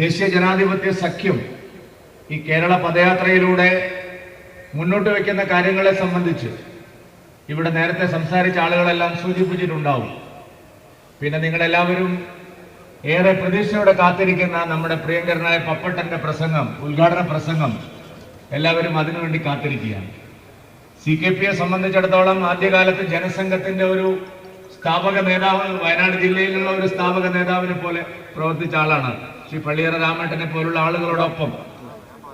ദേശീയ ജനാധിപത്യ സഖ്യം ഈ കേരള പദയാത്രയിലൂടെ മുന്നോട്ട് വയ്ക്കുന്ന കാര്യങ്ങളെ സംബന്ധിച്ച് ഇവിടെ നേരത്തെ സംസാരിച്ച ആളുകളെല്ലാം സൂചിപ്പിച്ചിട്ടുണ്ടാവും. പിന്നെ നിങ്ങളെല്ലാവരും ഏറെ പ്രതീക്ഷയോടെ കാത്തിരിക്കുന്ന നമ്മുടെ പ്രിയങ്കരനായ പപ്പട്ടന്റെ പ്രസംഗം ഉദ്ഘാടന പ്രസംഗം എല്ലാവരും അതിനുവേണ്ടി കാത്തിരിക്കുകയാണ്. സി കെ പിയെ സംബന്ധിച്ചിടത്തോളം ആദ്യകാലത്ത് ജനസംഘത്തിന്റെ ഒരു സ്ഥാപക നേതാവ് വയനാട് ജില്ലയിലുള്ള ഒരു സ്ഥാപക നേതാവിനെ പോലെ പ്രവർത്തിച്ച ആളാണ്. ശ്രീ പള്ളിയറ രാമേട്ടനെ പോലുള്ള ആളുകളോടൊപ്പം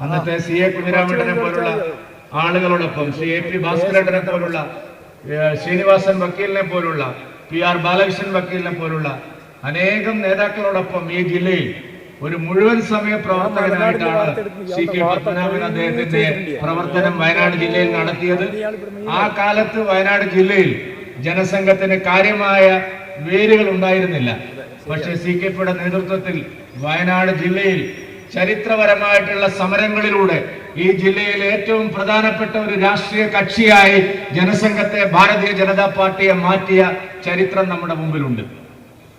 അന്നത്തെ സി എ കുഞ്ഞിരാമേട്ടനെ പോലുള്ള ആളുകളോടൊപ്പം ശ്രീ എ പി ഭാസ്കരേട്ടനെ പോലുള്ള ശ്രീനിവാസൻ വക്കീലിനെ പോലുള്ള പി ആർ ബാലകൃഷ്ണൻ വക്കീലിനെ പോലുള്ള അനേകം നേതാക്കളോടൊപ്പം ഈ ജില്ലയിൽ ഒരു മുഴുവൻ സമയ പ്രവർത്തകനായിട്ടാണ് സി കെ പത്മനാഭൻ അദ്ദേഹത്തിന്റെ പ്രവർത്തനം വയനാട് ജില്ലയിൽ നടത്തിയത്. ആ കാലത്ത് വയനാട് ജില്ലയിൽ ജനസംഘത്തിന് കാര്യമായ വേരുകൾ ഉണ്ടായിരുന്നില്ല. പക്ഷേ സി കെ പിയുടെ നേതൃത്വത്തിൽ വയനാട് ജില്ലയിൽ ചരിത്രപരമായിട്ടുള്ള സമരങ്ങളിലൂടെ ഈ ജില്ലയിൽ ഏറ്റവും പ്രധാനപ്പെട്ട ഒരു രാഷ്ട്രീയ കക്ഷിയായി ജനസംഘത്തെ ഭാരതീയ ജനതാ പാർട്ടിയെ മാറ്റിയ ചരിത്രം നമ്മുടെ മുമ്പിലുണ്ട്.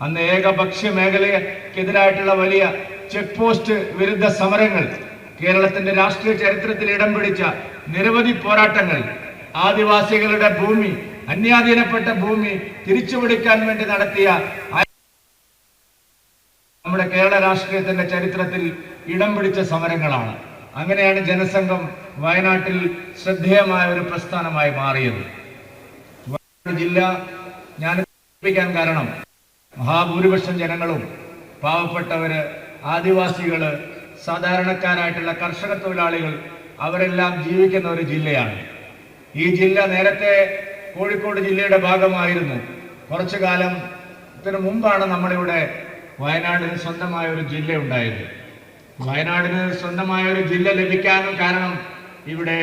അന്ന് ഏകപക്ഷ മേഖലയ്ക്കെതിരായിട്ടുള്ള വലിയ ചെക്ക് പോസ്റ്റ് വിരുദ്ധ സമരങ്ങൾ കേരളത്തിന്റെ രാഷ്ട്രീയ ചരിത്രത്തിൽ ഇടം പിടിച്ച നിരവധി പോരാട്ടങ്ങൾ ആദിവാസികളുടെ ഭൂമി അന്യാധീനപ്പെട്ട ഭൂമി തിരിച്ചുപിടിക്കാൻ വേണ്ടി നടത്തിയ നമ്മുടെ കേരള രാഷ്ട്രീയത്തിന്റെ ചരിത്രത്തിൽ ഇടം പിടിച്ച സമരങ്ങളാണ്. അങ്ങനെയാണ് ജനസംഘം വയനാട്ടിൽ ശ്രദ്ധേയമായ ഒരു പ്രസ്ഥാനമായി മാറിയത്. ജില്ല ഞാൻ സൂചിപ്പിക്കാൻ കാരണം മഹാഭൂരിപക്ഷം ജനങ്ങളും പാവപ്പെട്ടവര് ആദിവാസികൾ സാധാരണക്കാരായിട്ടുള്ള കർഷക തൊഴിലാളികൾ അവരെല്ലാം ജീവിക്കുന്ന ഒരു ജില്ലയാണ്. ഈ ജില്ല നേരത്തെ കോഴിക്കോട് ജില്ലയുടെ ഭാഗമായിരുന്നു. കുറച്ചു കാലം കാലത്തിന് മുമ്പാണ് നമ്മളിവിടെ വയനാടിന് സ്വന്തമായ ഒരു ജില്ല ഉണ്ടായത് വയനാടിന് സ്വന്തമായ ഒരു ജില്ല ലഭിക്കാനും കാരണം ഇവിടെ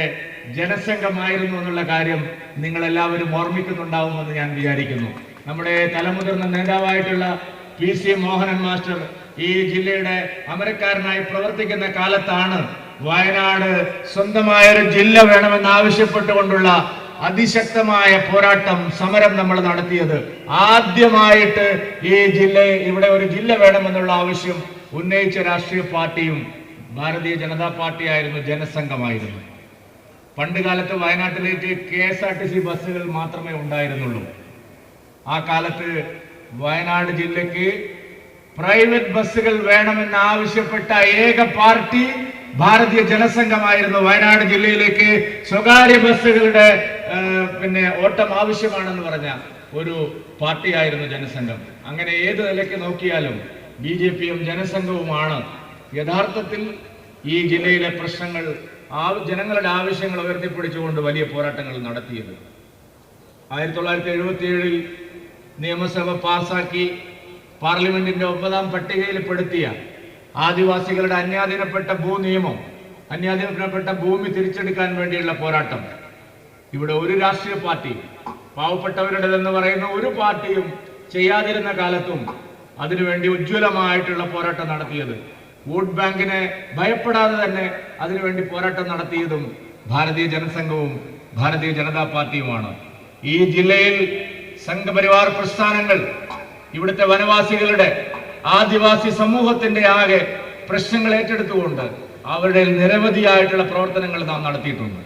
ജനസംഘമായിരുന്നു എന്നുള്ള കാര്യം നിങ്ങൾ എല്ലാവരും ഓർമ്മിക്കുന്നുണ്ടാവുമെന്ന് ഞാൻ വിചാരിക്കുന്നു. നമ്മുടെ തലമുതിർന്ന നേതാവായിട്ടുള്ള പി സി മോഹനൻ മാസ്റ്റർ ഈ ജില്ലയുടെ അമരക്കാരനായി പ്രവർത്തിക്കുന്ന കാലത്താണ് വയനാട് സ്വന്തമായ ഒരു ജില്ല വേണമെന്ന് ആവശ്യപ്പെട്ടുകൊണ്ടുള്ള അതിശക്തമായ പോരാട്ടം സമരം നമ്മൾ നടത്തിയത്. ആദ്യമായിട്ട് ഈ ജില്ല ഇവിടെ ഒരു ജില്ല വേണമെന്നുള്ള ആവശ്യം ഉന്നയിച്ച രാഷ്ട്രീയ പാർട്ടിയും ഭാരതീയ ജനതാ പാർട്ടിയായിരുന്നു ജനസംഘമായിരുന്നു. പണ്ട് കാലത്ത് വയനാട്ടിലേക്ക് K S R T C ബസ്സുകൾ മാത്രമേ ഉണ്ടായിരുന്നുള്ളൂ. ആ കാലത്ത് വയനാട് ജില്ലയ്ക്ക് പ്രൈവറ്റ് ബസ്സുകൾ വേണമെന്ന് ആവശ്യപ്പെട്ട ഏക പാർട്ടി ഭാരതീയ ജനസംഘമായിരുന്നു. വയനാട് ജില്ലയിലേക്ക് സ്വകാര്യ ബസ്സുകളുടെ പിന്നെ ഓട്ടം ആവശ്യമാണെന്ന് പറഞ്ഞ ഒരു പാർട്ടിയായിരുന്നു ജനസംഘം. അങ്ങനെ ഏത് നിലയ്ക്ക് നോക്കിയാലും ബി ജെ പിയും ജനസംഘവുമാണ്. യഥാർത്ഥത്തിൽ ഈ ജില്ലയിലെ പ്രശ്നങ്ങൾ ജനങ്ങളുടെ ആവശ്യങ്ങൾ ഉയർത്തിപ്പിടിച്ചുകൊണ്ട് വലിയ പോരാട്ടങ്ങൾ നടത്തിയത്. ആയിരത്തി തൊള്ളായിരത്തി എഴുപത്തി ഏഴിൽ നിയമസഭ പാസാക്കി പാർലമെന്റിന്റെ ഒമ്പതാം പട്ടികയിൽപ്പെടുത്തിയ ആദിവാസികളുടെ അന്യാധീനപ്പെട്ട ഭൂനിയമം അന്യാധീനപ്പെട്ട ഭൂമി തിരിച്ചെടുക്കാൻ വേണ്ടിയുള്ള പോരാട്ടം. ഇവിടെ ഒരു രാഷ്ട്രീയ പാർട്ടി പാവപ്പെട്ടവരുടേതെന്ന് പറയുന്ന ഒരു പാർട്ടിയും ചെയ്യാതിരുന്ന കാലത്തും അതിനുവേണ്ടി ഉജ്ജ്വലമായിട്ടുള്ള പോരാട്ടം നടത്തിയത്. വോട്ട് ബാങ്കിനെ ഭയപ്പെടാതെ തന്നെ അതിനുവേണ്ടി പോരാട്ടം നടത്തിയതും ഭാരതീയ ജനസംഘവും ഭാരതീയ ജനതാ പാർട്ടിയുമാണ്. ഈ ജില്ലയിൽ സംഘപരിവാർ പ്രസ്ഥാനങ്ങൾ ഇവിടുത്തെ വനവാസികളുടെ ആദിവാസി സമൂഹത്തിന്റെ ആകെ പ്രശ്നങ്ങൾ ഏറ്റെടുത്തുകൊണ്ട് അവരുടെ നിരവധിയായിട്ടുള്ള പ്രവർത്തനങ്ങൾ നാം നടത്തിയിട്ടുണ്ട്.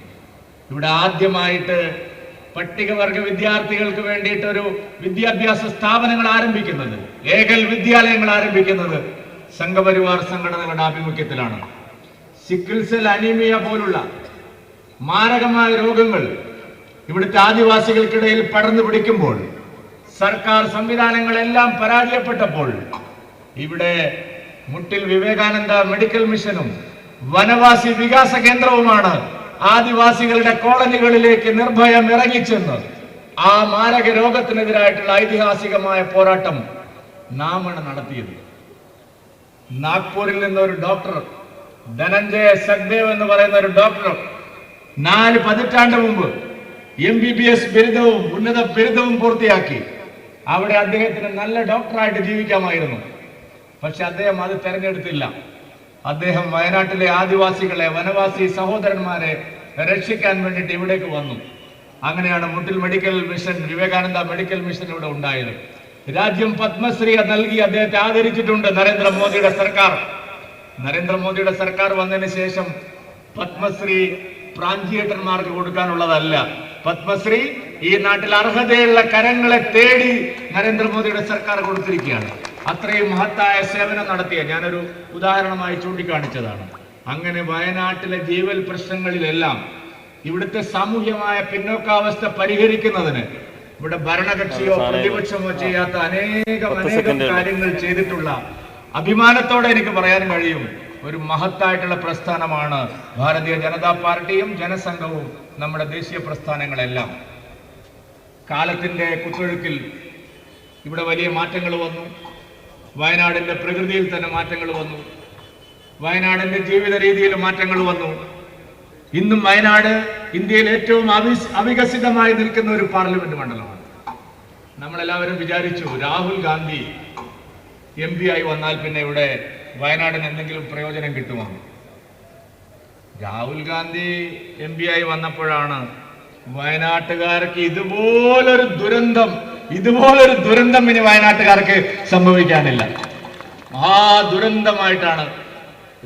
ഇവിടെ ആദ്യമായിട്ട് പട്ടികവർഗ വിദ്യാർത്ഥികൾക്ക് വേണ്ടിയിട്ട് ഒരു വിദ്യാഭ്യാസ സ്ഥാപനങ്ങൾ ആരംഭിക്കുന്നത്. ഏകൽ വിദ്യാലയങ്ങൾ ആരംഭിക്കുന്നത് സംഘപരിവാർ സംഘടനകളുടെ ആഭിമുഖ്യത്തിലാണ്. സിക്കിൾ സെൽ അനീമിയ പോലുള്ള മാരകമായ രോഗങ്ങൾ ഇവിടുത്തെ ആദിവാസികൾക്കിടയിൽ പടർന്നു പിടിക്കുമ്പോൾ സർക്കാർ സംവിധാനങ്ങളെല്ലാം പരാജയപ്പെട്ടപ്പോൾ ഇവിടെ മുട്ടിൽ വിവേകാനന്ദ മെഡിക്കൽ മിഷനും വനവാസി വികാസ കേന്ദ്രവുമാണ് ആദിവാസികളുടെ കോളനികളിലേക്ക് നിർഭയം ഇറങ്ങിച്ചെന്ന് ആ മാരക രോഗത്തിനെതിരായിട്ടുള്ള ഐതിഹാസികമായ പോരാട്ടം നാമാണ് നടത്തിയത്. നാഗ്പൂരിൽ നിന്ന് ഒരു ഡോക്ടർ ധനഞ്ജയ സഖ്ദേവ് എന്ന് പറയുന്ന ഒരു ഡോക്ടർ നാല് പതിറ്റാണ്ട് മുമ്പ് എം ബി ബി എസ് ബിരുദവും ഉന്നത ബിരുദവും പൂർത്തിയാക്കി. അവിടെ അദ്ദേഹത്തിന് നല്ല ഡോക്ടറായിട്ട് ജീവിക്കാമായിരുന്നു. പക്ഷെ അദ്ദേഹം അത് തെരഞ്ഞെടുത്തില്ല. അദ്ദേഹം വയനാട്ടിലെ ആദിവാസികളെ വനവാസി സഹോദരന്മാരെ രക്ഷിക്കാൻ വേണ്ടിയിട്ട് ഇവിടേക്ക് വന്നു. അങ്ങനെയാണ് Muttil medical mission Vivekananda medical mission ഇവിടെ ഉണ്ടായത്. രാജ്യം പത്മശ്രീ നൽകി അദ്ദേഹത്തെ ആദരിച്ചിട്ടുണ്ട് നരേന്ദ്രമോദിയുടെ സർക്കാർ. നരേന്ദ്രമോദിയുടെ സർക്കാർ വന്നതിന് ശേഷം പത്മശ്രീ പ്രാഞ്ചിയേട്ടന്മാർക്ക് കൊടുക്കാനുള്ളതല്ല. പത്മശ്രീ ഈ നാട്ടിൽ അർഹതയുള്ള കരങ്ങളെ തേടി നരേന്ദ്രമോദിയുടെ സർക്കാർ കൊടുത്തിരിക്കുകയാണ്. അത്രയും മഹത്തായ സേവനം നടത്തിയ ഞാനൊരു ഉദാഹരണമായി ചൂണ്ടിക്കാണിച്ചതാണ്. അങ്ങനെ വയനാട്ടിലെ ജീവൽ പ്രശ്നങ്ങളിലെല്ലാം ഇവിടുത്തെ സാമൂഹ്യമായ പിന്നോക്കാവസ്ഥ പരിഹരിക്കുന്നതിന് ഇവിടെ ഭരണകക്ഷിയോ പ്രതിപക്ഷമോ ചെയ്യാത്ത അനേകം അനേകം കാര്യങ്ങൾ ചെയ്തിട്ടുള്ള അഭിമാനത്തോടെ എനിക്ക് പറയാൻ കഴിയും. ഒരു മഹത്തായിട്ടുള്ള പ്രസ്ഥാനമാണ് ഭാരതീയ ജനതാ പാർട്ടിയും ജനസംഘവും നമ്മുടെ ദേശീയ പ്രസ്ഥാനങ്ങളെല്ലാം. കാലത്തിന്റെ കുത്തൊഴുക്കിൽ ഇവിടെ വലിയ മാറ്റങ്ങൾ വന്നു. വയനാടിന്റെ പ്രകൃതിയിൽ തന്നെ മാറ്റങ്ങൾ വന്നു. വയനാടിന്റെ ജീവിത രീതിയിൽ മാറ്റങ്ങൾ വന്നു. ഇന്നും വയനാട് ഇന്ത്യയിൽ ഏറ്റവും അവി അവികസിതമായി നിൽക്കുന്ന ഒരു പാർലമെന്റ് മണ്ഡലമാണ്. നമ്മളെല്ലാവരും വിചാരിച്ചു രാഹുൽ ഗാന്ധി എം പി ആയി വന്നാൽ പിന്നെ ഇവിടെ വയനാടിന് എന്തെങ്കിലും പ്രയോജനം കിട്ടുമോ? രാഹുൽ ഗാന്ധി എം പി ആയി വന്നപ്പോഴാണ് വയനാട്ടുകാർക്ക് ഇതുപോലൊരു ദുരന്തം ഇതുപോലൊരു ദുരന്തം ഇനി വയനാട്ടുകാർക്ക് സംഭവിക്കാനില്ല. ആ ദുരന്തമായിട്ടാണ്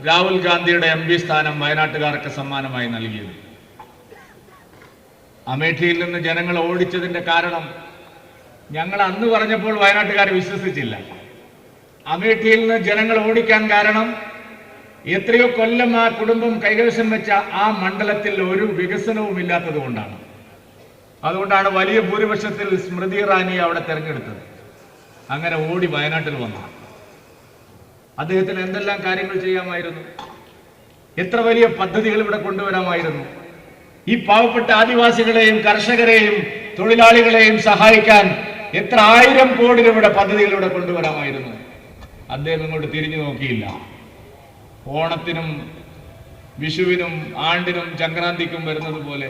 രാഹുൽ ഗാന്ധിയുടെ എം പി സ്ഥാനം വയനാട്ടുകാർക്ക് സമ്മാനമായി നൽകിയത്. അമേഠിയിൽ നിന്ന് ജനങ്ങൾ ഓടിച്ചതിന്റെ കാരണം ഞങ്ങൾ അന്ന് പറഞ്ഞപ്പോൾ വയനാട്ടുകാർ വിശ്വസിച്ചില്ല. അമേഠിയിൽ നിന്ന് ജനങ്ങൾ ഓടിക്കാൻ കാരണം എത്രയോ കൊല്ലം ആ കുടുംബം കൈകവശം വെച്ച ആ മണ്ഡലത്തിൽ ഒരു വികസനവും ഇല്ലാത്തത് കൊണ്ടാണ്. അതുകൊണ്ടാണ് വലിയ ഭൂരിപക്ഷത്തിൽ സ്മൃതി ഇറാനി അവിടെ തെരഞ്ഞെടുത്തത്. അങ്ങനെ ഓടി വയനാട്ടിൽ വന്നു. അദ്ദേഹത്തിന് എന്തെല്ലാം കാര്യങ്ങൾ ചെയ്യാമായിരുന്നു? എത്ര വലിയ പദ്ധതികൾ ഇവിടെ കൊണ്ടുവരാമായിരുന്നു? ഈ പാവപ്പെട്ട ആദിവാസികളെയും കർഷകരെയും തൊഴിലാളികളെയും സഹായിക്കാൻ എത്ര ആയിരം കോടി രൂപയുടെ പദ്ധതികൾ ഇവിടെ കൊണ്ടുവരാമായിരുന്നു? അദ്ദേഹം ഇങ്ങോട്ട് തിരിഞ്ഞു നോക്കിയില്ല. ഓണത്തിനും വിഷുവിനും ആണ്ടിനും സംക്രാന്തിക്കും വരുന്നത് പോലെ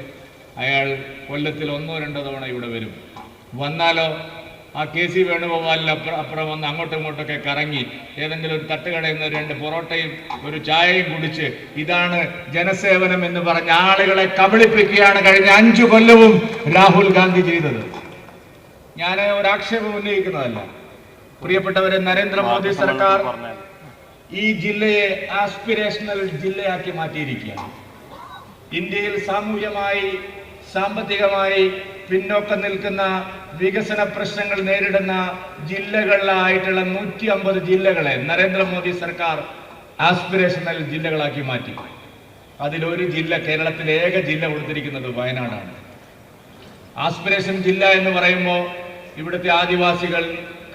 അയാൾ കൊല്ലത്തിൽ ഒന്നോ രണ്ടോ തവണ ഇവിടെ വരും. വന്നാലോ? ആ കെ സി വേണുഗോപാലിന് അപ്പുറം അപ്പുറം വന്ന് അങ്ങോട്ടും ഇങ്ങോട്ടൊക്കെ കറങ്ങി. ഏതെങ്കിലും ഒരു തട്ടുകടയിൽ നിന്ന് രണ്ട് പൊറോട്ടയും ഒരു ചായയും കുടിച്ച് ഇതാണ് ജനസേവനം എന്ന് പറഞ്ഞ ആളുകളെ കബളിപ്പിക്കുകയാണ് കഴിഞ്ഞ അഞ്ചു കൊല്ലവും രാഹുൽ ഗാന്ധി ചെയ്തത്. ഞാൻ ഒരാക്ഷേപം ഉന്നയിക്കുന്നതല്ല. പ്രിയപ്പെട്ടവരെ നരേന്ദ്രമോദി സർക്കാർ ഈ ജില്ലയെ ആസ്പിരേഷണൽ ജില്ലയാക്കി മാറ്റിയിരിക്കുകയാണ്. ഇന്ത്യയിൽ സാമൂഹ്യമായി സാമ്പത്തികമായി പിന്നോക്കം നിൽക്കുന്ന വികസന പ്രശ്നങ്ങൾ നേരിടുന്ന ജില്ലകളിലായിട്ടുള്ള നൂറ്റി അമ്പത് ജില്ലകളെ നരേന്ദ്രമോദി സർക്കാർ ആസ്പിരേഷണൽ ജില്ലകളാക്കി മാറ്റി. അതിലൊരു ജില്ല കേരളത്തിലെ ഏക ജില്ല കൊടുത്തിരിക്കുന്നത് വയനാടാണ്. ആസ്പിറേഷൻ ജില്ല എന്ന് പറയുമ്പോൾ ഇവിടുത്തെ ആദിവാസികൾ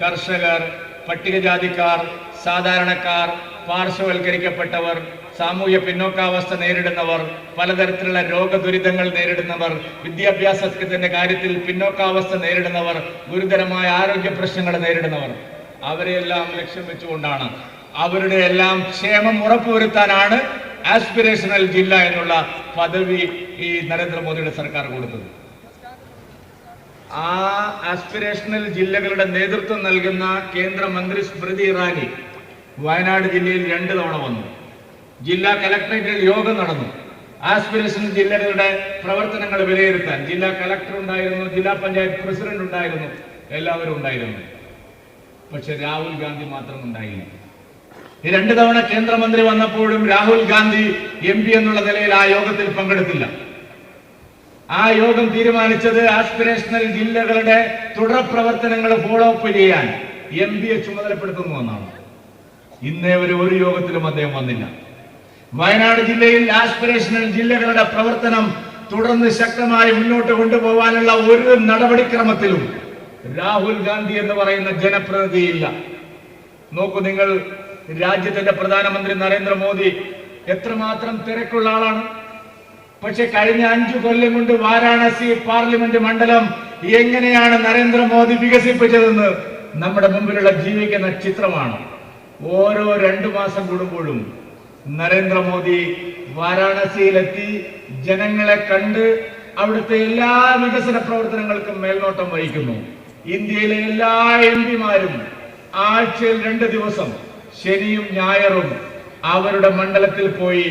കർഷകർ പട്ടികജാതിക്കാർ സാധാരണക്കാർ പാർശ്വവൽക്കരിക്കപ്പെട്ടവർ സാമൂഹ്യ പിന്നോക്കാവസ്ഥ നേരിടുന്നവർ പലതരത്തിലുള്ള രോഗദുരിതങ്ങൾ നേരിടുന്നവർ വിദ്യാഭ്യാസത്തിന്റെ കാര്യത്തിൽ പിന്നോക്കാവസ്ഥ നേരിടുന്നവർ ഗുരുതരമായ ആരോഗ്യ പ്രശ്നങ്ങൾ നേരിടുന്നവർ. അവരെയെല്ലാം ലക്ഷ്യം വെച്ചുകൊണ്ടാണ് അവരുടെ എല്ലാം ക്ഷേമം ഉറപ്പുവരുത്താനാണ് ആസ്പിരേഷണൽ ജില്ല എന്നുള്ള പദവി ഈ നരേന്ദ്രമോദിയുടെ സർക്കാർ കൊടുത്തത്. ആ ആസ്പിരേഷണൽ ജില്ലകളുടെ നേതൃത്വം നൽകുന്ന കേന്ദ്രമന്ത്രി സ്മൃതി ഇറാനി വയനാട് ജില്ലയിൽ രണ്ട് തവണ വന്നു. ജില്ലാ കലക്ടറേറ്റിൽ യോഗം നടന്നു. ആസ്പിരേഷൻ ജില്ലകളുടെ പ്രവർത്തനങ്ങൾ വിലയിരുത്താൻ ജില്ലാ കലക്ടർ ഉണ്ടായിരുന്നു ജില്ലാ പഞ്ചായത്ത് പ്രസിഡന്റ് ഉണ്ടായിരുന്നു എല്ലാവരും ഉണ്ടായിരുന്നു. പക്ഷെ രാഹുൽ ഗാന്ധി മാത്രം ഉണ്ടായില്ല. രണ്ട് തവണ കേന്ദ്രമന്ത്രി വന്നപ്പോഴും രാഹുൽ ഗാന്ധി എം പി എന്നുള്ള നിലയിൽ ആ യോഗത്തിൽ പങ്കെടുത്തില്ല. ആ യോഗം തീരുമാനിച്ചത് ആസ്പിരേഷണൽ ജില്ലകളുടെ തുടർ പ്രവർത്തനങ്ങൾ ഫോളോ അപ്പ് ചെയ്യാൻ എം പിയെ ചുമതലപ്പെടുത്തുന്നു എന്നാണ്. ഇന്നേ വരെ ഒരു യോഗത്തിലും അദ്ദേഹം വന്നില്ല. വയനാട് ജില്ലയിൽ ആസ്പിരേഷണൽ ജില്ലകളുടെ പ്രവർത്തനം തുടർന്ന് ശക്തമായി മുന്നോട്ട് കൊണ്ടുപോകാനുള്ള ഒരു നടപടിക്രമത്തിലും രാഹുൽ ഗാന്ധി എന്ന് പറയുന്ന ജനപ്രതിനിധിയില്ല. നോക്കൂ നിങ്ങൾ രാജ്യത്തിന്റെ പ്രധാനമന്ത്രി നരേന്ദ്രമോദി എത്രമാത്രം തിരക്കുള്ള ആളാണ്. പക്ഷെ കഴിഞ്ഞ അഞ്ചു കൊല്ലം കൊണ്ട് വാരാണസി പാർലമെന്റ് മണ്ഡലം എങ്ങനെയാണ് നരേന്ദ്രമോദി വികസിപ്പിച്ചതെന്ന് നമ്മുടെ മുമ്പിലുള്ള ജീവിക്കുന്ന ചിത്രമാണ്. ഓരോ രണ്ട് മാസം കൂടുമ്പോഴും നരേന്ദ്രമോദി വാരാണസിയിലെത്തി ജനങ്ങളെ കണ്ട് അവിടുത്തെ എല്ലാ വികസന പ്രവർത്തനങ്ങൾക്കും മേൽനോട്ടം വഹിക്കുന്നു. ഇന്ത്യയിലെ എല്ലാ എം പിമാരും ആഴ്ചയിൽ രണ്ട് ദിവസം ശനിയും ഞായറും അവരുടെ മണ്ഡലത്തിൽ പോയി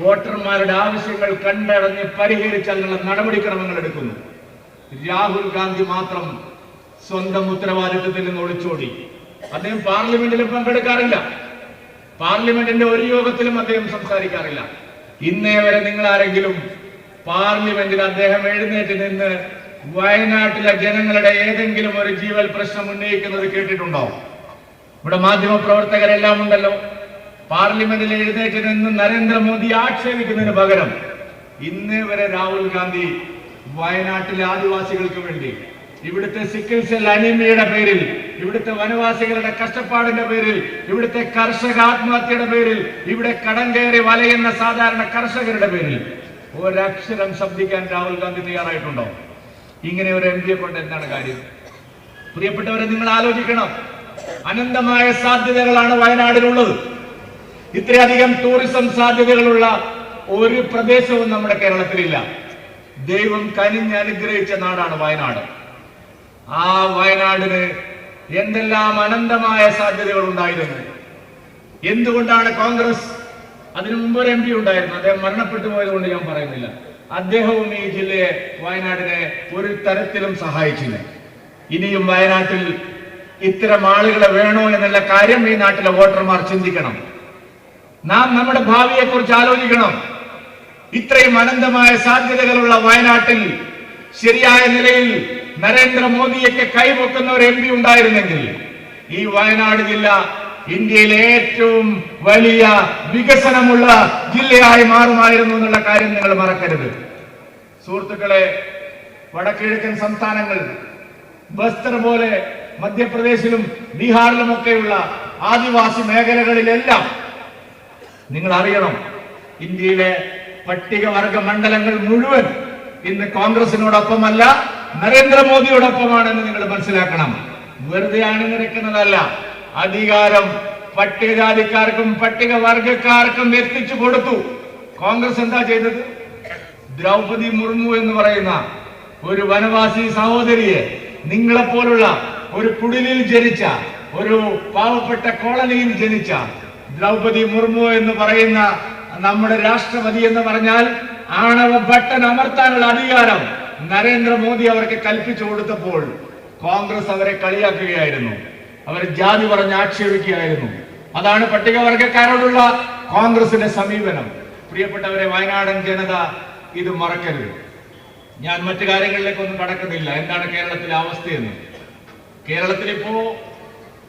വോട്ടർമാരുടെ ആവശ്യങ്ങൾ കണ്ടറിഞ്ഞ് പരിഹരിച്ച് അതിനുള്ള നടപടിക്രമങ്ങൾ എടുക്കുന്നു. രാഹുൽ ഗാന്ധി മാത്രം സ്വന്തം ഉത്തരവാദിത്വത്തിൽ നിന്ന് ഒളിച്ചോടി. അദ്ദേഹം പാർലമെന്റിൽ പങ്കെടുക്കാറില്ല. പാർലമെന്റിന്റെ ഒരു യോഗത്തിലും അദ്ദേഹം സംസാരിക്കാറില്ല. ഇന്നേ വരെ നിങ്ങൾ ആരെങ്കിലും പാർലമെന്റിൽ അദ്ദേഹം എഴുന്നേറ്റ് നിന്ന് വയനാട്ടിലെ ജനങ്ങളുടെ ഏതെങ്കിലും ഒരു ജീവൽ പ്രശ്നം ഉന്നയിക്കുന്നത് കേട്ടിട്ടുണ്ടോ? ഇവിടെ മാധ്യമ പ്രവർത്തകരെല്ലാം ഉണ്ടല്ലോ. പാർലമെന്റിൽ എഴുന്നേറ്റ് നിന്ന് നരേന്ദ്രമോദി ആക്ഷേപിക്കുന്നതിന് പകരം ഇന്നേ വരെ രാഹുൽ ഗാന്ധി വയനാട്ടിലെ ആദിവാസികൾക്ക് വേണ്ടി ഇവിടുത്തെ സിക്കിൾ സെൽ അനീമിയയുടെ പേരിൽ ഇവിടുത്തെ വനവാസികളുടെ കഷ്ടപ്പാടിന്റെ പേരിൽ ഇവിടുത്തെ കർഷക ആത്മഹത്യയുടെ പേരിൽ ഇവിടെ കടം കയറി വലയുന്ന സാധാരണ കർഷകരുടെ പേരിൽ. ഒരക്ഷരം ശബ്ദിക്കാൻ രാഹുൽ ഗാന്ധി തയ്യാറായിട്ടുണ്ടോ? ഇങ്ങനെ ഒരു എം പിയെ കൊണ്ട് എന്താണ് കാര്യം? പ്രിയപ്പെട്ടവരെ നിങ്ങൾ ആലോചിക്കണം. അനന്തമായ സാധ്യതകളാണ് വയനാടിനുള്ളത്. ഇത്രയധികം ടൂറിസം സാധ്യതകളുള്ള ഒരു പ്രദേശവും നമ്മുടെ കേരളത്തിലില്ല. ദൈവം കനിഞ്ഞ് അനുഗ്രഹിച്ച നാടാണ് വയനാട്. ആ വയനാടിന് എന്തെല്ലാം അനന്തമായ സാധ്യതകൾ ഉണ്ടായിരുന്നു. എന്തുകൊണ്ടാണ് കോൺഗ്രസ് അതിനു മുമ്പ് ഒരു എം പി ഉണ്ടായിരുന്നു? അദ്ദേഹം മരണപ്പെട്ടു പോയതുകൊണ്ട് ഞാൻ പറയുന്നില്ല. അദ്ദേഹവും ഈ ജില്ലയെ വയനാടിനെ ഒരു തരത്തിലും സഹായിച്ചില്ല. ഇനിയും വയനാട്ടിൽ ഇത്തരം ആളുകളെ വേണോ എന്നുള്ള കാര്യം ഈ നാട്ടിലെ വോട്ടർമാർ ചിന്തിക്കണം. നാം നമ്മുടെ ഭാവിയെ കുറിച്ച് ആലോചിക്കണം. ഇത്രയും അനന്തമായ സാധ്യതകളുള്ള വയനാട്ടിൽ ശരിയായ നിലയിൽ നരേന്ദ്രമോദിയൊക്കെ കൈവക്കുന്ന ഒരു എം പി ഉണ്ടായിരുന്നെങ്കിൽ ഈ വയനാട് ജില്ല ഇന്ത്യയിലെ ഏറ്റവും വലിയ വികസനമുള്ള ജില്ലയായി മാറുമായിരുന്നു എന്നുള്ള കാര്യം നിങ്ങൾ മറക്കരുത്. സുഹൃത്തുക്കളെ വടക്കിഴക്കൻ സംസ്ഥാനങ്ങൾ ബസ്തർ പോലെ മധ്യപ്രദേശിലും ബീഹാറിലുമൊക്കെയുള്ള ആദിവാസി മേഖലകളിലെല്ലാം നിങ്ങൾ അറിയണം ഇന്ത്യയിലെ പട്ടികവർഗ മണ്ഡലങ്ങൾ മുഴുവൻ ഇന്ന് കോൺഗ്രസിനോടൊപ്പമല്ല നരേന്ദ്രമോദിയോടൊപ്പമാണെന്ന് നിങ്ങൾ മനസ്സിലാക്കണം. വെറുതെ അണിനിരക്കുന്നതല്ല. അധികാരം പട്ടികജാതിക്കാർക്കും പട്ടികവർഗക്കാർക്കും എത്തിച്ചു കൊടുത്തു. കോൺഗ്രസ് എന്താ ചെയ്തത്? ദ്രൗപതി മുർമു എന്ന് പറയുന്ന ഒരു വനവാസി സഹോദരിയെ നിങ്ങളെപ്പോലുള്ള ഒരു കുടിലിൽ ജനിച്ച ഒരു പാവപ്പെട്ട കോളനിയിൽ ജനിച്ച ദ്രൗപതി മുർമു എന്ന് പറയുന്ന നമ്മുടെ രാഷ്ട്രപതി എന്ന് പറഞ്ഞാൽ ആണവ ബട്ടൺ അമർത്താനുള്ള അധികാരം നരേന്ദ്രമോദി അവർക്ക് കൽപ്പിച്ചു കൊടുത്തപ്പോൾ കോൺഗ്രസ് അവരെ കളിയാക്കുകയായിരുന്നു. അവർ ജാതി പറഞ്ഞ് ആക്ഷേപിക്കുകയായിരുന്നു. അതാണ് പട്ടികവർഗക്കാരോടുള്ള കോൺഗ്രസിന്റെ സമീപനം. പ്രിയപ്പെട്ടവരെ വയനാടൻ ജനത ഇത് മറക്കരുത്. ഞാൻ മറ്റു കാര്യങ്ങളിലേക്കൊന്നും കടക്കുന്നില്ല. എന്താണ് കേരളത്തിലെ അവസ്ഥയെന്ന്? കേരളത്തിൽ ഇപ്പോ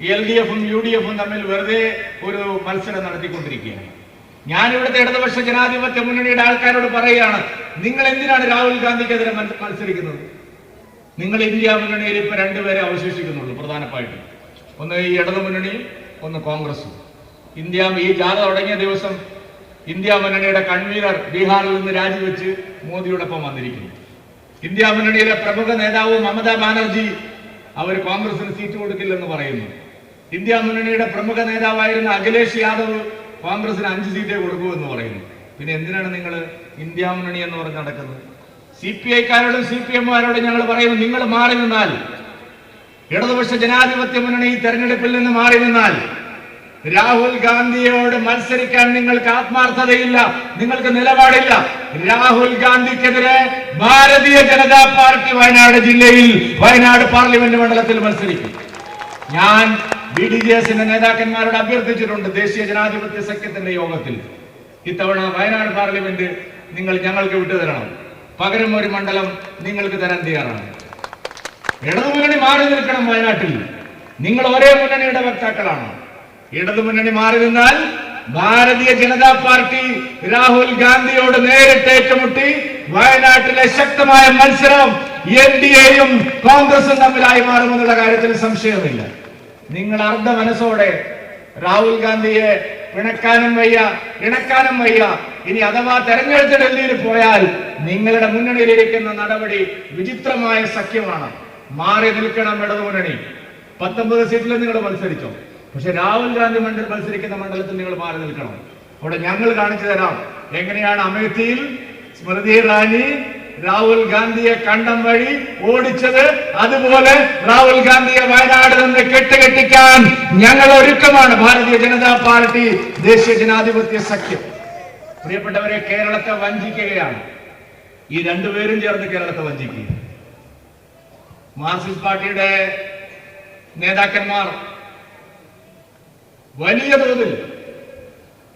എൽ ഡി എഫും യു ഡി എഫും തമ്മിൽ വെറുതെ ഒരു മത്സരം നടത്തിക്കൊണ്ടിരിക്കുകയാണ്. ഞാൻ ഇവിടുത്തെ ഇടതുപക്ഷ ജനാധിപത്യ മുന്നണിയുടെ ആൾക്കാരോട് പറയുകയാണ് നിങ്ങൾ എന്തിനാണ് രാഹുൽ ഗാന്ധിക്കെതിരെ മത്സരിക്കുന്നത്? നിങ്ങൾ ഇന്ത്യ മുന്നണിയിൽ ഇപ്പൊ രണ്ടുപേരെ അവശേഷിക്കുന്നുള്ളൂ പ്രധാനമായിട്ടും. ഒന്ന് ഈ ഇടതു മുന്നണിയും ഒന്ന് കോൺഗ്രസും. ഇന്ത്യ ഈ ജാഥ തുടങ്ങിയ ദിവസം ഇന്ത്യ മുന്നണിയുടെ കൺവീനർ ബീഹാറിൽ നിന്ന് രാജിവെച്ച് മോദിയോടൊപ്പം വന്നിരിക്കുന്നു. ഇന്ത്യ മുന്നണിയിലെ പ്രമുഖ നേതാവ് മമതാ ബാനർജി അവർ കോൺഗ്രസിന് സീറ്റ് കൊടുക്കില്ലെന്ന് പറയുന്നു. ഇന്ത്യ മുന്നണിയുടെ പ്രമുഖ നേതാവായിരുന്ന അഖിലേഷ് യാദവ് കോൺഗ്രസിന് അഞ്ച് സീറ്റേ കൊടുക്കൂ എന്ന് പറയുന്നു. പിന്നെ എന്തിനാണ് നിങ്ങൾ ഇന്ത്യ മുന്നണി എന്ന് പറഞ്ഞ് നടക്കുന്നത്? സി പി ഐക്കാരോടും സി പി എമ്മുകാരോടും ഞങ്ങൾ പറയുന്നു നിങ്ങൾ മാറി നിന്നാൽ ഇടതുപക്ഷ ജനാധിപത്യ മുന്നണി തെരഞ്ഞെടുപ്പിൽ നിന്ന് മാറി നിന്നാൽ രാഹുൽ ഗാന്ധിയോട് മത്സരിക്കാൻ നിങ്ങൾക്ക് ആത്മാർത്ഥതയില്ല നിങ്ങൾക്ക് നിലപാടില്ല. രാഹുൽ ഗാന്ധിക്കെതിരെ ഭാരതീയ ജനതാ പാർട്ടി വയനാട് ജില്ലയിൽ വയനാട് പാർലമെന്റ് മണ്ഡലത്തിൽ മത്സരിക്കും. ഞാൻ ബി ഡി ജെ എസിന്റെ നേതാക്കന്മാരോട് അഭ്യർത്ഥിച്ചിട്ടുണ്ട് ദേശീയ ജനാധിപത്യ സഖ്യത്തിന്റെ യോഗത്തിൽ. ഇത്തവണ വയനാട് പാർലമെന്റ് നിങ്ങൾ ഞങ്ങൾക്ക് വിട്ടുതരണം. പകരം ഒരു മണ്ഡലം നിങ്ങൾക്ക് തരാൻ തയ്യാറാണ്. ഇടതുമുന്നണി മാറി നിൽക്കണം വയനാട്ടിൽ. നിങ്ങൾ ഒരേ മുന്നണിയുടെ വക്താക്കളാണ് ഇടതുമുന്നണി മാറി നിന്നാൽ ഭാരതീയ ജനതാ പാർട്ടി രാഹുൽ ഗാന്ധിയോട് നേരിട്ട് ഏറ്റുമുട്ടി വയനാട്ടിലെ ശക്തമായ മത്സരം എൻ ഡി എയും കോൺഗ്രസും തമ്മിലായി മാറുമെന്നുള്ള കാര്യത്തിൽ സംശയമില്ല നിങ്ങൾ അർദ്ധ മനസ്സോടെ രാഹുൽ ഗാന്ധിയെ പിണക്കാനും വയ്യ ഇണക്കാനും വയ്യ. ഇനി അഥവാ തെരഞ്ഞെടുത്ത് ഡൽഹിയിൽ പോയാൽ നിങ്ങളുടെ മുന്നണിയിലിരിക്കുന്ന നടപടി വിചിത്രമായ സഖ്യമാണ്. മാറി നിൽക്കണം ഇടതുമുന്നണി. പത്തൊമ്പത് സീറ്റിൽ നിങ്ങൾ മത്സരിച്ചോ? പക്ഷെ രാഹുൽ ഗാന്ധി മണ്ഡൽ മത്സരിക്കുന്ന മണ്ഡലത്തിൽ നിങ്ങൾ മാറി നിൽക്കണം. അവിടെ ഞങ്ങൾ കാണിച്ചു തരാം. എങ്ങനെയാണ് അമേത്തിയിൽ സ്മൃതി ഇറാനി രാഹുൽ ഗാന്ധിയെ കണ്ടം വഴി ഓടിച്ചത് അതുപോലെ രാഹുൽ ഗാന്ധിയെ വയനാട് നിന്ന് കെട്ടുകെട്ടിക്കാൻ ഞങ്ങൾ ഒരുക്കമാണ് ഭാരതീയ ജനതാ പാർട്ടി ദേശീയ ജനാധിപത്യ സഖ്യം. പ്രിയപ്പെട്ടവരെ കേരളത്തെ വഞ്ചിക്കുകയാണ്. ഈ രണ്ടുപേരും ചേർന്ന് കേരളത്തെ വഞ്ചിക്കുക മാർക്സിസ്റ്റ് പാർട്ടിയുടെ നേതാക്കന്മാർ വലിയ തോതിൽ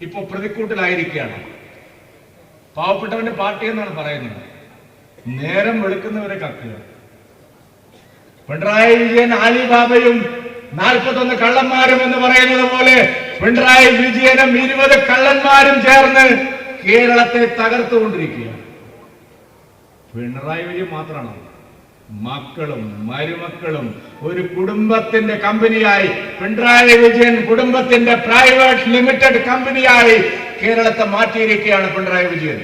ഇപ്പൊ പ്രതിക്കൂട്ടിലായിരിക്കുകയാണ്. പാവപ്പെട്ടവന്റെ പാർട്ടി എന്നാണ് പറയുന്നത്. നേരം വെളുക്കുന്നവരെ കക്കുക. പിണറായി വിജയൻ ആലിബാബയും നാൽപ്പത്തൊന്ന് കള്ളന്മാരും എന്ന് പറയുന്നത് പോലെ പിണറായി വിജയനും ഇരുപത് കള്ളന്മാരും ചേർന്ന് കേരളത്തെ തകർത്തുകൊണ്ടിരിക്കുക. പിണറായി വിജയൻ മാത്രമാണ്. മക്കളും മരുമക്കളും ഒരു കുടുംബത്തിന്റെ കമ്പനിയായി പിണറായി വിജയൻ കുടുംബത്തിന്റെ പ്രൈവറ്റ് ലിമിറ്റഡ് കമ്പനിയായി കേരളത്തെ മാറ്റിയിരിക്കുകയാണ് പിണറായി വിജയൻ.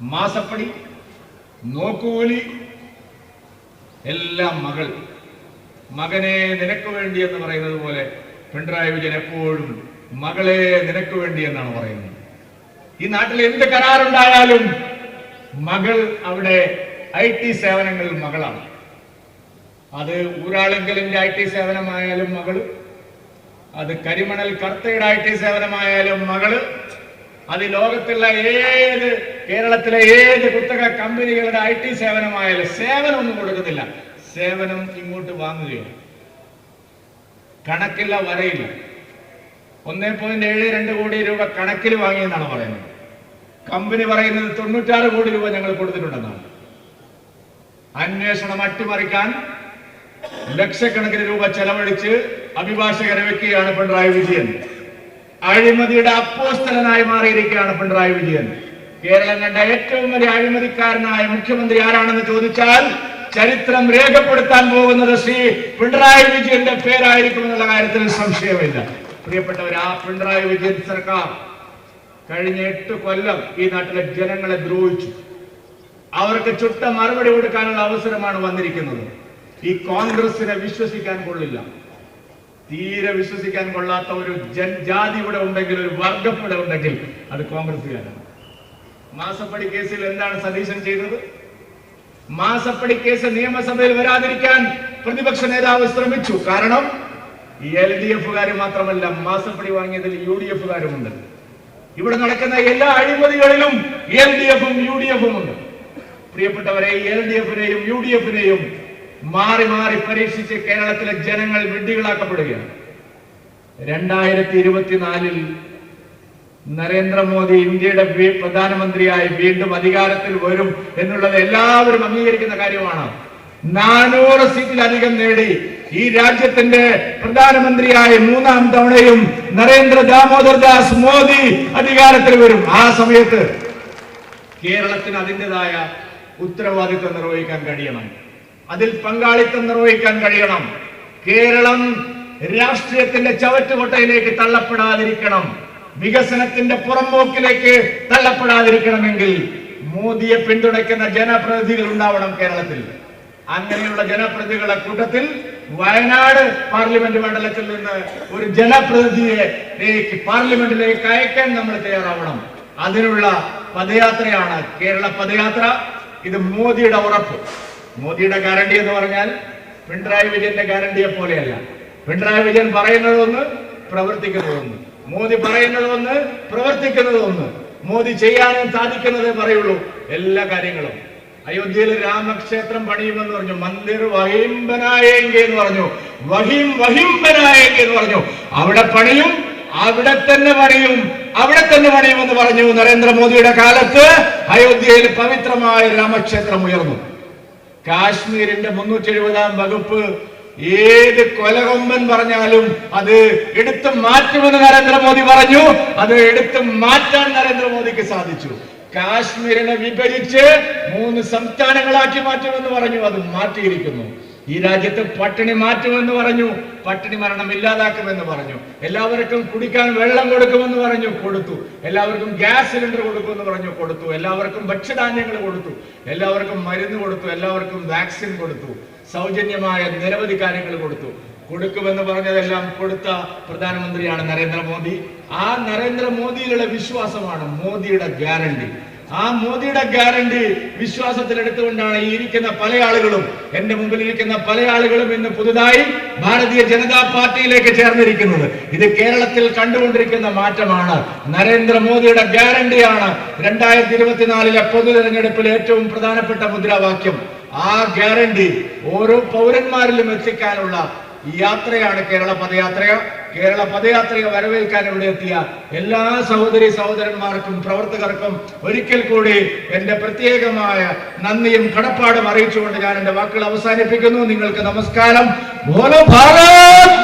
മാസപ്പടി നോക്കുകൂലി എല്ലാം മകൾ. മകനെ നിനക്ക് വേണ്ടി എന്ന് പറയുന്നത് പോലെ പിണറായി വിജയൻ എപ്പോഴും മകളെ നിനക്ക് വേണ്ടി എന്നാണ് പറയുന്നത്. ഈ നാട്ടിൽ എന്ത് കരാറുണ്ടായാലും മകൾ അവിടെ ഐ ടി സേവനങ്ങളിൽ മകളാണ്. അത് ഊരാളുങ്കലിന്റെ ഐ ടി സേവനമായാലും മകൾ അത് കരിമണൽ കർത്തയുടെ ഐ ടി സേവനമായാലും മകൾ അത് ലോകത്തുള്ള ഏത് കേരളത്തിലെ ഏത് കുത്തക കമ്പനികളുടെ ഐ ടി സേവനമായാലും സേവനം ഒന്നും കൊടുക്കുന്നില്ല സേവനം ഇങ്ങോട്ട് വാങ്ങുകയാണ്. കണക്കില്ല വരയില്ല. ഒന്നേ പോയിന്റ് ഏഴ് രണ്ട് കോടി രൂപ കണക്കിൽ വാങ്ങിയെന്നാണ് പറയുന്നത്. കമ്പനി പറയുന്നത് തൊണ്ണൂറ്റാറ് കോടി രൂപ ഞങ്ങൾ കൊടുത്തിട്ടുണ്ടെന്നാണ്. അന്വേഷണം അട്ടിമറിക്കാൻ ലക്ഷക്കണക്കിന് രൂപ ചെലവഴിച്ച് അഭിഭാഷകരെ വെക്കുകയാണ് പിണറായി വിജയൻ. അഴിമതിയുടെ അപ്പോസ്തലനായി മാറിയിരിക്കുകയാണ് പിണറായി വിജയൻ. കേരളം കണ്ട ഏറ്റവും വലിയ അഴിമതിക്കാരനായ മുഖ്യമന്ത്രി ആരാണെന്ന് ചോദിച്ചാൽ ചരിത്രം രേഖപ്പെടുത്താൻ പോകുന്നത് ശ്രീ പിണറായി വിജയന്റെ പേരായിരിക്കും എന്നുള്ള കാര്യത്തിൽ സംശയമില്ല. പ്രിയപ്പെട്ടവർ ആ പിണറായി വിജയൻ സർക്കാർ കഴിഞ്ഞ എട്ട് കൊല്ലം ഈ നാട്ടിലെ ജനങ്ങളെ ദ്രോഹിച്ചു. അവർക്ക് ചുട്ട മറുപടി കൊടുക്കാനുള്ള അവസരമാണ് വന്നിരിക്കുന്നത്. ഈ കോൺഗ്രസിനെ വിശ്വസിക്കാൻ കൊള്ളില്ല. തീരെ വിശ്വസിക്കാൻ കൊള്ളാത്ത ഒരു ജൻജാതി ഇവിടെ ഉണ്ടെങ്കിൽ ഒരു വർഗം ഇവിടെ ഉണ്ടെങ്കിൽ അത് കോൺഗ്രസുകാരാണ് മാസപ്പടി കേസിൽ എന്താണ് സതീശൻ ചെയ്തത്? മാസപ്പടി കേസ് നിയമസഭയിൽ വരാതിരിക്കാൻ പ്രതിപക്ഷ നേതാവ് ശ്രമിച്ചു. കാരണം എൽ ഡി എഫുകാർ മാത്രമല്ല മാസപ്പടി വാങ്ങിയതിൽ യു ഡി എഫുകാരുമുണ്ട്. ഇവിടെ നടക്കുന്ന എല്ലാ അഴിമതികളിലും എൽ ഡി എഫും യു ഡി എഫും ഉണ്ട് പ്രിയപ്പെട്ടവരെ എൽ ഡി എഫിനെയും യു ഡി എഫിനെയും മാറി മാറി പരീക്ഷിച്ച് കേരളത്തിലെ ജനങ്ങൾ വിഡ്ഢികളാക്കപ്പെടുകയാണ്. രണ്ടായിരത്തി ഇരുപത്തിനാലിൽ നരേന്ദ്രമോദി ഇന്ത്യയുടെ പ്രധാനമന്ത്രിയായി വീണ്ടും അധികാരത്തിൽ വരും എന്നുള്ളത് എല്ലാവരും അംഗീകരിക്കുന്ന കാര്യമാണ്. നാനൂറ് സീറ്റിലധികം നേടി ഈ രാജ്യത്തിന്റെ പ്രധാനമന്ത്രിയായി മൂന്നാം തവണയും നരേന്ദ്ര ദാമോദർ ദാസ് മോദി അധികാരത്തിൽ വരും. ആ സമയത്ത് കേരളത്തിന് അതിന്റെതായ ഉത്തരവാദിത്വം നിർവഹിക്കാൻ കഴിയണം. അതിൽ പങ്കാളിത്തം നിർവഹിക്കാൻ കഴിയണം. കേരളം രാഷ്ട്രീയത്തിന്റെ ചവറ്റുകൊട്ടയിലേക്ക് തള്ളപ്പെടാതിരിക്കണം. വികസനത്തിന്റെ പുറമ്പോക്കിലേക്ക് തള്ളപ്പെടാതിരിക്കണമെങ്കിൽ മോദിയെ പിന്തുണയ്ക്കുന്ന ജനപ്രതിനിധികൾ ഉണ്ടാവണം കേരളത്തിൽ. അങ്ങനെയുള്ള ജനപ്രതിനിധികളുടെ കൂട്ടത്തിൽ വയനാട് പാർലമെന്റ് മണ്ഡലത്തിൽ നിന്ന് ഒരു ജനപ്രതിനിധിയെ ലേക്ക് പാർലമെന്റിലേക്ക് അയക്കാൻ നമ്മൾ തയ്യാറാവണം. അതിനുള്ള പദയാത്രയാണ് കേരള പദയാത്ര. ഇത് മോദിയുടെ ഉറപ്പ്. മോദിയുടെ ഗ്യാരണ്ടി എന്ന് പറഞ്ഞാൽ പിണറായി വിജയന്റെ ഗ്യാരണ്ടിയെ പോലെയല്ല. പിണറായി വിജയൻ പറയുന്നതൊന്ന് പ്രവർത്തിക്കുന്നതൊന്ന് മോദി പറയുന്നത് ഒന്ന് പ്രവർത്തിക്കുന്നത് ഒന്ന്. മോദി ചെയ്യാനും സാധിക്കുന്നതേ പറയുള്ളൂ. എല്ലാ കാര്യങ്ങളും. അയോധ്യയിൽ രാമക്ഷേത്രം പണിയുമെന്ന് പറഞ്ഞു. മന്ദിർ വഹിംബനായെങ്കിൽ എന്ന് പറഞ്ഞു. വഹിം വഹിംബനായെങ്കിൽ എന്ന് പറഞ്ഞു. അവിടെ പണിയും അവിടെ തന്നെ പണിയും അവിടെ തന്നെ പണിയുമെന്ന് പറഞ്ഞു നരേന്ദ്രമോദിയുടെ കാലത്ത് അയോധ്യയിൽ പവിത്രമായ രാമക്ഷേത്രം ഉയർന്നു. കാശ്മീരിന്റെ മുന്നൂറ്റി എഴുപതാം വകുപ്പ് ഏത് കൊലകൊമ്പൻ പറഞ്ഞാലും അത് എടുത്തു മാറ്റുമെന്ന് നരേന്ദ്രമോദി പറഞ്ഞു. അത് എടുത്തു മാറ്റാൻ നരേന്ദ്രമോദിക്ക് സാധിച്ചു. കാശ്മീരിനെ വിഭജിച്ച് മൂന്ന് സംസ്ഥാനങ്ങളാക്കി മാറ്റുമെന്ന് പറഞ്ഞു. അത് മാറ്റിയിരിക്കുന്നു. ഈ രാജ്യത്ത് പട്ടിണി മാറ്റുമെന്ന് പറഞ്ഞു. പട്ടിണി മരണം ഇല്ലാതാക്കുമെന്ന് പറഞ്ഞു. എല്ലാവർക്കും കുടിക്കാൻ വെള്ളം കൊടുക്കുമെന്ന് പറഞ്ഞു കൊടുത്തു. എല്ലാവർക്കും ഗ്യാസ് സിലിണ്ടർ കൊടുക്കുമെന്ന് പറഞ്ഞു കൊടുത്തു. എല്ലാവർക്കും ഭക്ഷ്യധാന്യങ്ങൾ കൊടുത്തു. എല്ലാവർക്കും മരുന്ന് കൊടുത്തു. എല്ലാവർക്കും വാക്സിൻ കൊടുത്തു. സൗജന്യമായ നിരവധി കാര്യങ്ങൾ കൊടുത്തു. കൊടുക്കുമെന്ന് പറഞ്ഞതെല്ലാം കൊടുത്ത പ്രധാനമന്ത്രിയാണ് നരേന്ദ്രമോദി. ആ നരേന്ദ്രമോദിയിലുള്ള വിശ്വാസമാണ് മോദിയുടെ ഗ്യാരണ്ടി. ആ മോദിയുടെ ഗ്യാരണ്ടി വിശ്വാസത്തിൽ എടുത്തുകൊണ്ടാണ് ഈ ഇരിക്കുന്ന പല ആളുകളും എന്റെ മുമ്പിൽ ഇരിക്കുന്ന പല ആളുകളും ഇന്ന് പുതുതായി ഭാരതീയ ജനതാ പാർട്ടിയിലേക്ക് ചേർന്നിരിക്കുന്നത്. ഇത് കേരളത്തിൽ കണ്ടുകൊണ്ടിരിക്കുന്ന മാറ്റമാണ്. നരേന്ദ്രമോദിയുടെ ഗ്യാരണ്ടിയാണ് രണ്ടായിരത്തി ഇരുപത്തിനാലിലെ പൊതു തെരഞ്ഞെടുപ്പിൽ ഏറ്റവും പ്രധാനപ്പെട്ട മുദ്രാവാക്യം. ആ ഗ്യാരണ്ടി ഓരോ പൗരന്മാരിലും എത്തിക്കാനുള്ള യാത്രയാണ് കേരള പദയാത്ര. കേരള പദയാത്രയെ വരവേൽക്കാൻ ഇവിടെ എത്തിയ എല്ലാ സഹോദരി സഹോദരന്മാർക്കും പ്രവർത്തകർക്കും ഒരിക്കൽ കൂടി എന്റെ പ്രത്യേകമായ നന്ദിയും കടപ്പാടും അറിയിച്ചുകൊണ്ട് ഞാൻ എന്റെ വാക്കുകൾ അവസാനിപ്പിക്കുന്നു. നിങ്ങൾക്ക് നമസ്കാരം. ബോലോ ഭാരത്